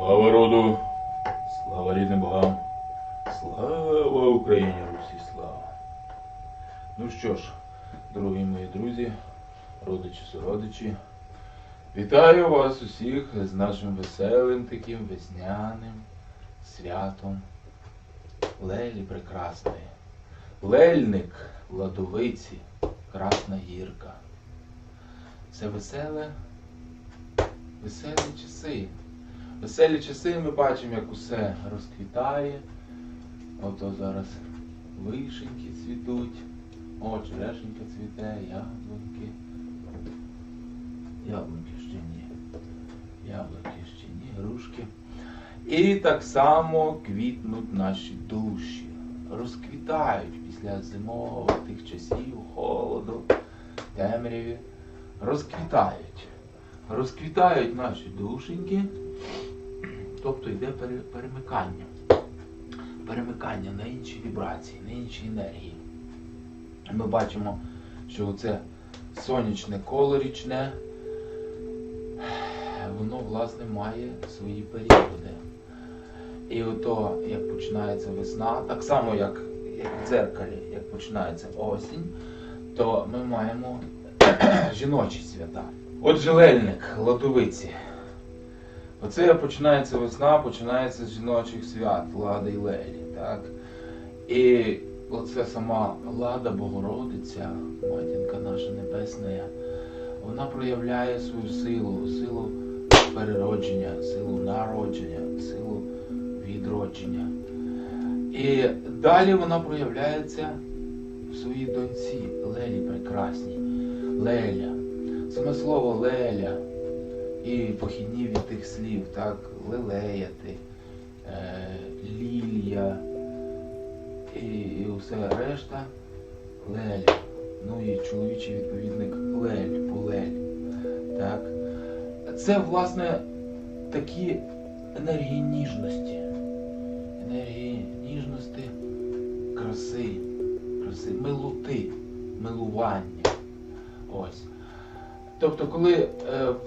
Слава роду, слава рідним богам, слава Україні, Русі, слава. Ну що ж, дорогі мої друзі, родичі, сородичі, вітаю вас усіх з нашим веселим таким весняним святом Лелі Прекрасної. Лельник Ладовиці, Красна Гірка. Це веселе, веселі часи. Веселі часи ми бачимо, як усе розквітає. Ото зараз вишеньки цвітуть. О, черешенька цвіте, яблуньки. Яблуньки ще ні. Яблуньки ще ні, грушки. І так само квітнуть наші душі. Розквітають після зимових тих часів, холоду, темряві. Розквітають. Розквітають наші душеньки. Тобто йде перемикання. Перемикання на інші вібрації, на інші енергії. Ми бачимо, що це сонячне коло річне, воно, власне, має свої періоди. І ото, як починається весна, так само, як, як в дзеркалі, як починається осінь, то ми маємо жіночі свята. Отже, лельник, ладовиці. Оце починається весна, починається з жіночих свят, Лади і Лелі. Так? І оце сама Лада Богородиця, матінка наша небесна, вона проявляє свою силу, силу переродження, силу народження, силу відродження. І далі вона проявляється в своїй доньці Лелі Прекрасній. Леля. Саме слово Леля і похідні від тих слів, так, лелеяти, е, лілія і, і все решта леля. Ну і чоловічий відповідник лель, полель. Так. Це, власне, такі енергії ніжності. Енергії ніжності, краси, краси, милоти, милування. Ось. Тобто, коли е,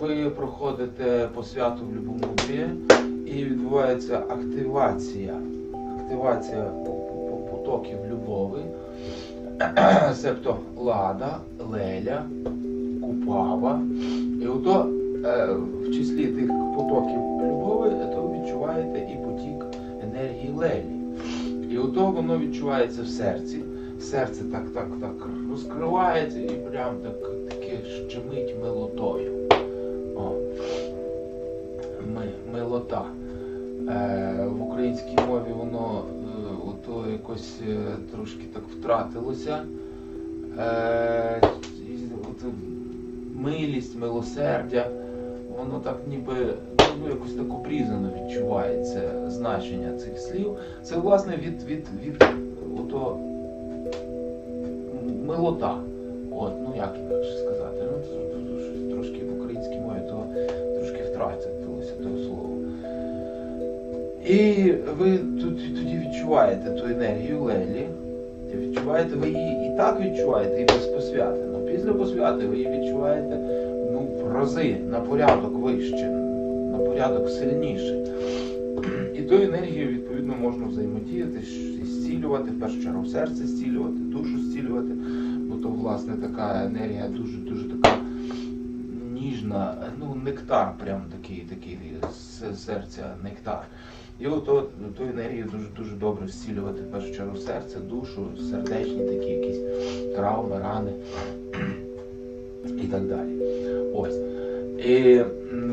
ви проходите по святу в Любомудрі і відбувається активація, активація по- по- по- потоків любові, себто лада, леля, купава, і ото е, в числі тих потоків любові, то ви відчуваєте і потік енергії лелі. І ото воно відчувається в серці. Серце так, так, так розкривається і прям так щемить милотою. О. Ми, милота. Е, в українській мові воно е, ото якось е, трошки так втратилося. Е, от, милість, милосердя, воно так ніби ну, якось так обрізано відчувається значення цих слів. Це власне від, від, від ото милота. Як інакше сказати. Ну, трошки в українській мові то трошки втратилося того слова. І ви тут тоді відчуваєте ту енергію Лелі. Відчуваєте, ви її і так відчуваєте, і без посвяти. Ну після посвяти ви її відчуваєте ну, в рази, на порядок вище, на порядок сильніше. І ту енергію, відповідно, можна взаємодіяти, зцілювати, в першу чергу серце зцілювати, душу зцілювати. Бо то, власне, така енергія дуже-дуже така ніжна, ну, нектар, прям такий, такий з серця нектар. І от ту енергію дуже дуже добре зцілювати в першу чергу серце, душу, сердечні такі якісь травми, рани і так далі. Ось. І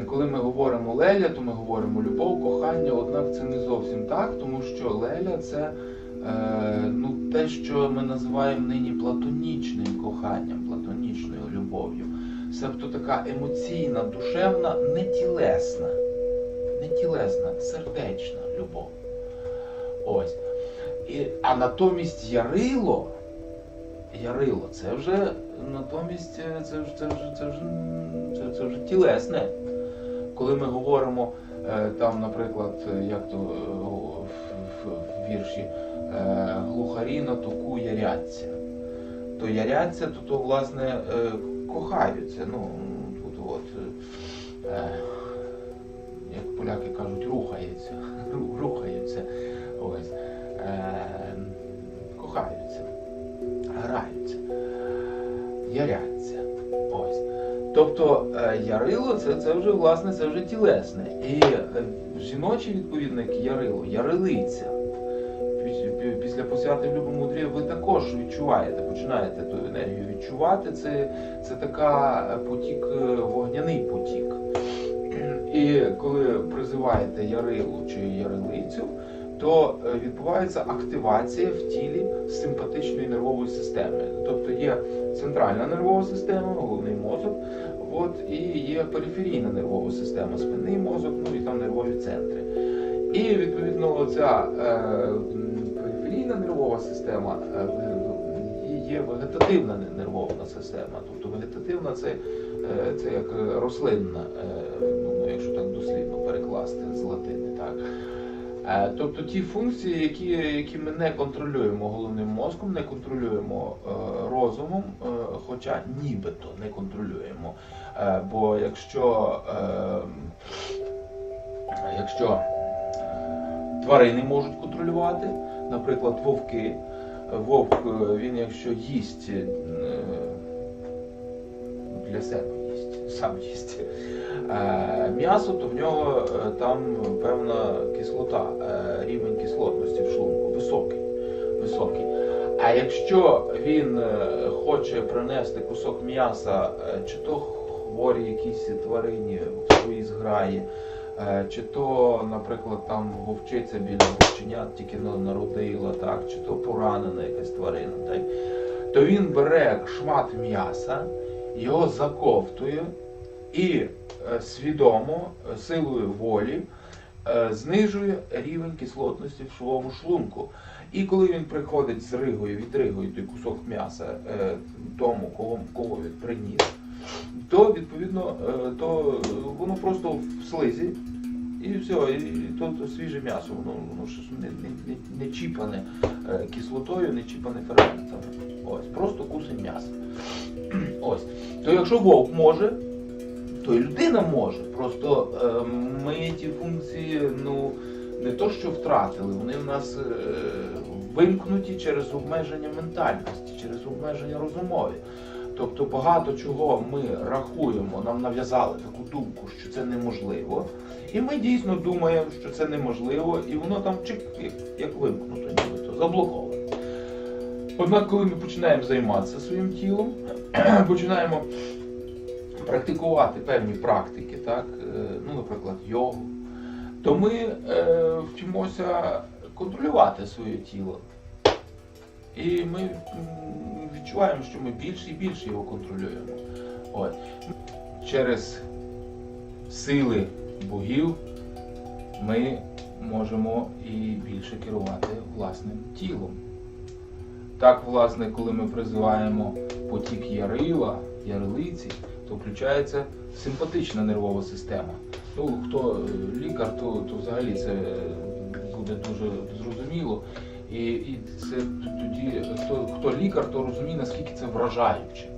коли ми говоримо Леля, то ми говоримо любов, кохання, однак це не зовсім так, тому що Леля це ну, те, що ми називаємо нині платонічним коханням, платонічною любов'ю. Себто така емоційна, душевна, не тілесна, не тілесна, сердечна любов. Ось. І, а натомість Ярило, Ярило, це вже натомість е, це це вже, це вже, це, це вже тілесне. Коли ми говоримо е, там, наприклад, е, як то е, в, в, в вірші е, глухарі на току яряться, то яряться, то, то власне е, кохаються. Ну, тут от, е, як поляки кажуть, рухаються. Рухаються. Ось. Е, кохаються, граються, яряться. Ось. Тобто е, ярило це, це вже власне це вже тілесне. І е, жіночий відповідник ярило, ярилиця. Пі- Після посвяти в любому мудрі ви також відчуваєте, починаєте ту енергію відчувати. Це, це така е, потік, е, вогняний потік. І коли призиваєте ярилу чи ярилицю, то е, відбувається активація в тілі симпатичної нервової системи. Тобто є центральна нервова система, головний мозок, от, і є периферійна нервова система, спинний мозок, ну і там нервові центри. І відповідно ця е, м, нервова система е, і є вегетативна не- нервова система. Тобто вегетативна це, е, це як рослинна, е, ну, якщо так дослідно перекласти з латини. Так? Тобто ті функції, які, які ми не контролюємо головним мозком, не контролюємо розумом, хоча нібито не контролюємо. Бо якщо, якщо тварини можуть контролювати, наприклад, вовки, вовк, е, він якщо їсть е, для себе їсть, сам їсть е, м'ясо, то в нього там певна кислота, рівень кислотності в шлунку високий. високий. А якщо він хоче принести кусок м'яса, чи то хворі якісь тварині в своїй зграї, чи то, наприклад, там вовчиця біля вовченят тільки народила, так, чи то поранена якась тварина, так, то він бере шмат м'яса, його заковтує і е, свідомо, е, силою волі, е, знижує рівень кислотності в своєму шлунку. І коли він приходить з ригою, відригує той кусок м'яса е, тому, кого він приніс, то відповідно е, то е, воно просто в слизі. І все, і то, то свіже м'ясо, воно, воно ж не, не, не, не чіпане е, кислотою, не чіпане ферментами. Ось, просто кусень м'яса. Ось. То якщо вовк може, то і людина може. Просто ми ті функції, ну, не то що втратили, вони в нас вимкнуті через обмеження ментальності, через обмеження розумові. Тобто багато чого ми рахуємо, нам нав'язали таку думку, що це неможливо. І ми дійсно думаємо, що це неможливо, і воно там чик, як, як вимкнуто, нібито, заблоковано. Однак, коли ми починаємо займатися своїм тілом, починаємо практикувати певні практики, так, е, ну, наприклад, йогу, то ми е, вчимося контролювати своє тіло. І ми відчуваємо, що ми більше і більше його контролюємо. От. Через сили богів ми можемо і більше керувати власним тілом. Так, власне, коли ми призиваємо потік ярила, ярилиці, то включається симпатична нервова система. Ну, хто е, лікар, то, то взагалі це буде дуже зрозуміло. І, і це тоді, хто, хто лікар, то розуміє, наскільки це вражаюче.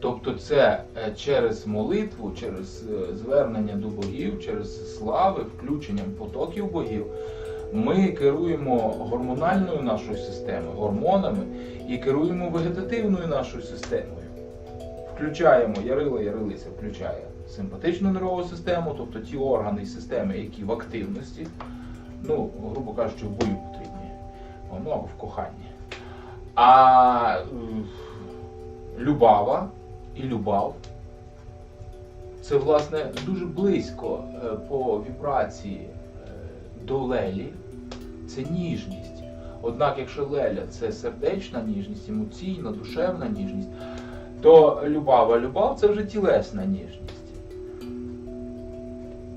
Тобто це е, через молитву, через е, звернення до богів, через слави, включенням потоків богів, ми керуємо гормональною нашою системою, гормонами і керуємо вегетативною нашою системою. Включаємо ярила, ярилиця включає симпатичну нервову систему, тобто ті органи і системи, які в активності, ну, грубо кажучи, в бою потрібні, ну, або в коханні. А е, любава і любов це, власне, дуже близько е, по вібрації е, до лелі, це ніжність. Однак, якщо леля це сердечна ніжність, емоційна, душевна ніжність, то любава, любов це вже тілесна ніжність.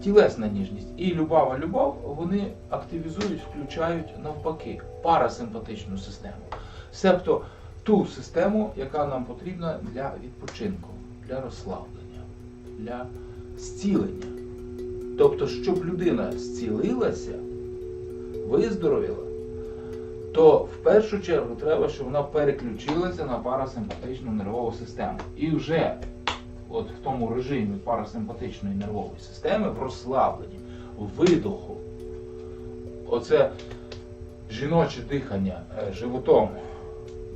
Тілесна ніжність. І любава, любов вони активізують, включають навпаки парасимпатичну систему. Себто ту систему, яка нам потрібна для відпочинку, для розслаблення, для зцілення. Тобто, щоб людина зцілилася, виздоровіла, то в першу чергу треба, щоб вона переключилася на парасимпатичну нервову систему. І вже от в тому режимі парасимпатичної нервової системи, в розслабленні, видоху. Оце жіноче дихання е, животом,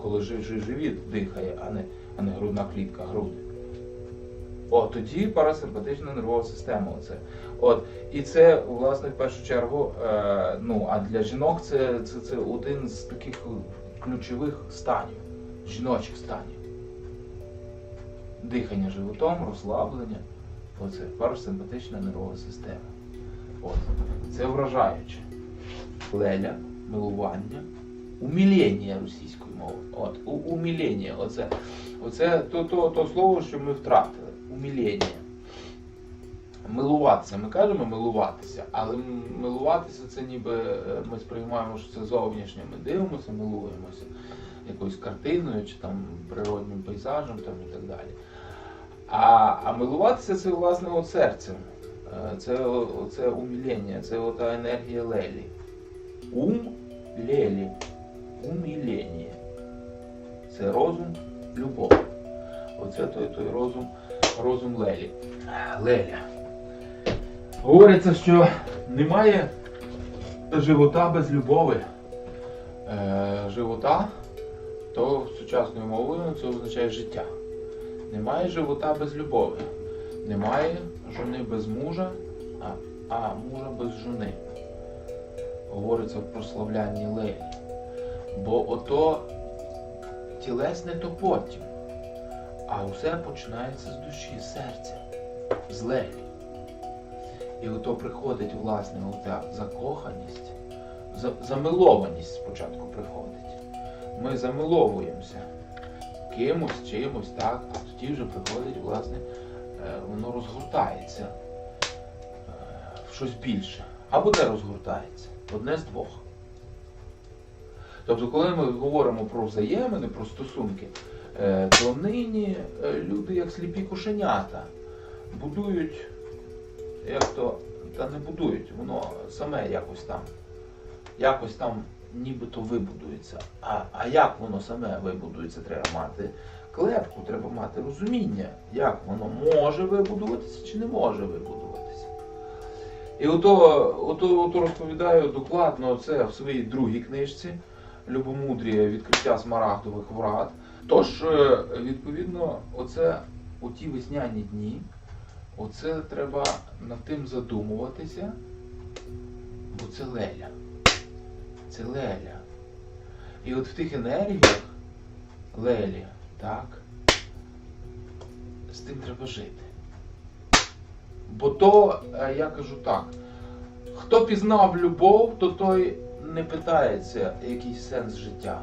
коли жи- жи- живіт дихає, а не, а не грудна клітка, груди. О, тоді парасимпатична нервова система. Оце. От. І це, власне, в першу чергу, е, ну, а для жінок це, це, це один з таких ключових станів, жіночих станів. Дихання животом, розслаблення. Оце парасимпатична нервова система. От. Це вражаюче. Леля, милування, умілення російською мовою. От, умілення. Оце, оце то, то, то слово, що ми втратили. Умілення. Милуватися. Ми кажемо милуватися, але милуватися це ніби е, ми сприймаємо, що це зовнішнє. Ми дивимося, милуємося якоюсь картиною чи там природнім пейзажем там, і так далі. А, а милуватися це власне от серцем. Е, Це, це умілення, це ота енергія лелі. Ум лелі. Умілення. Це розум, любов. Оце той, той розум, розум лелі. Леля. Говориться, що немає живота без любові. Е, живота, то сучасною мовою це означає життя. Немає живота без любові. Немає жони без мужа, а, а мужа без жони. Говориться в прославлянні Лелі. Бо ото тілесне то потім. А усе починається з душі, з серця, з Лелі. І ото приходить, власне, ота закоханість, замилованість спочатку приходить. Ми замиловуємося кимось, чимось, так, а тоді вже приходить, власне, е, воно розгортається е, в щось більше. Або де розгортається? Одне з двох. Тобто, коли ми говоримо про взаємини, про стосунки, е, то нині люди, як сліпі кошенята, будують, як то, та не будують, воно саме якось там, якось там нібито вибудується. А, а як воно саме вибудується, треба мати клепку, треба мати розуміння, як воно може вибудуватися чи не може вибудуватися. І ото, ото, ото розповідаю докладно це в своїй другій книжці Любомудрія відкриття смарагдових врат. Тож, е, відповідно, оце у ті весняні дні, оце треба над тим задумуватися, бо це леля. Це леля. І от в тих енергіях лелі, так, з тим треба жити. Бо то, е, я кажу так, хто пізнав любов, то той не питається, який сенс життя.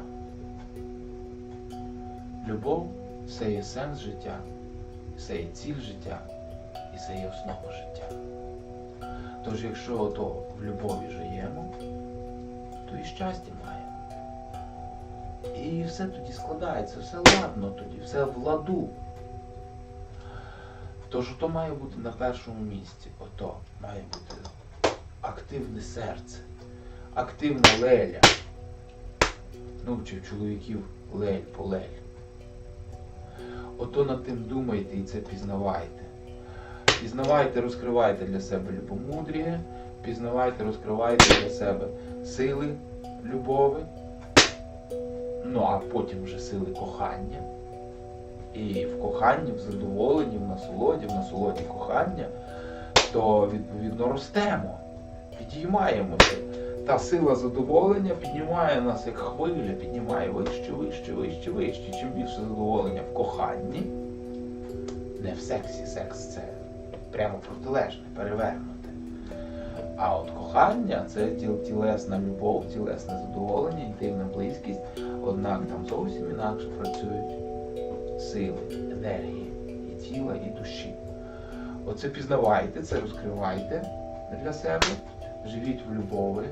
Любов це є сенс життя, це є ціль життя і це є основа життя. Тож, якщо то в любові живемо, то і щастя маємо. І все тоді складається, все ладно тоді, все в ладу. Тож то має бути на першому місці. Ото має бути активне серце, активна леля. Ну, чи в чоловіків лель по лель. Ото над тим думайте і це пізнавайте. Пізнавайте, розкривайте для себе любомудріє, пізнавайте, розкривайте для себе сили любові, ну а потім вже сили кохання. І в коханні, в задоволенні, в насолоді, в насолоді кохання, то відповідно ростемо, підіймаємося. Та сила задоволення піднімає нас як хвиля, піднімає вище, вище, вище, вище. Чим більше задоволення в коханні, не в сексі, секс це прямо протилежне, перевернуте. А от кохання це тілесна любов, тілесне задоволення, інтимна близькість, однак там зовсім інакше працюють сили, енергії і тіла, і душі. Оце пізнавайте, це розкривайте для себе, живіть в любові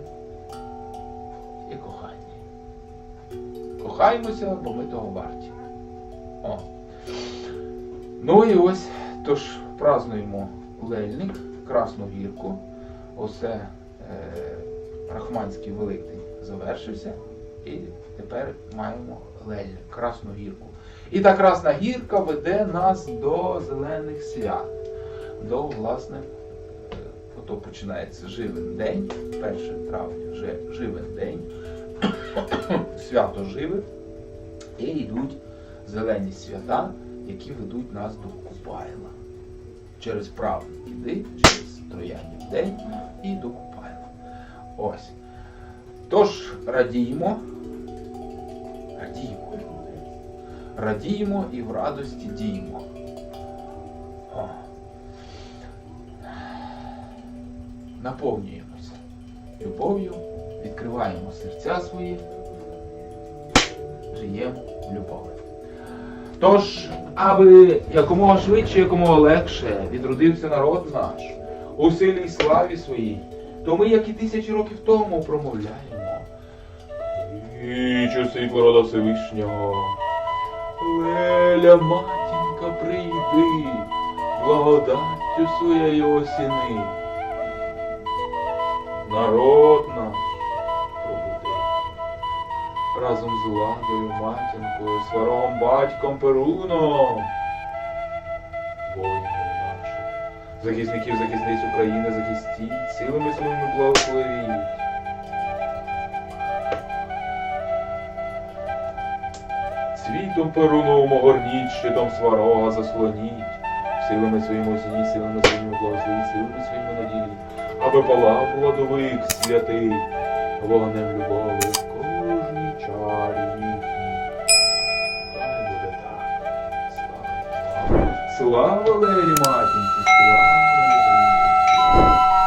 і коханні. Кохаймося, бо ми того варті. О. Ну і ось, тож празднуємо Лельник, Красну Гірку. Оце е, Рахманський Великдень завершився. І тепер маємо Лель, Красну гірку. І та Красна гірка веде нас до зелених свят. До, власне, е, ото починається живен день, 1 травня вже живен день, свято живе, і йдуть зелені свята, які ведуть нас до Купайла. Через правні іди, через Троянів день і до Купайла. Ось. Тож радіємо. Радіємо. Радіємо і в радості діємо. О. Наповнюємося любов'ю, відкриваємо серця свої, живемо в любові. Тож, аби якомога швидше, якомога легше відродився народ наш у силі й славі своїй, то ми, як і тисячі років тому, промовляємо. І часи порода Всевишнього. Леля, матінка, прийди, благодаттю своєю осіни. Народ наш пробуди. Разом з владою, матінкою, сварогом батьком Перуном. Захисників, захисниць України, захистіть, силами своїми благословіть. Світом Перуновому огорніть, щитом сварога заслоніть, силами своїми осініть, силами своїми благословіть, силами своїми наділіть, аби палав владовик святий, вогнем любові Слава. Валерій матінці, слава.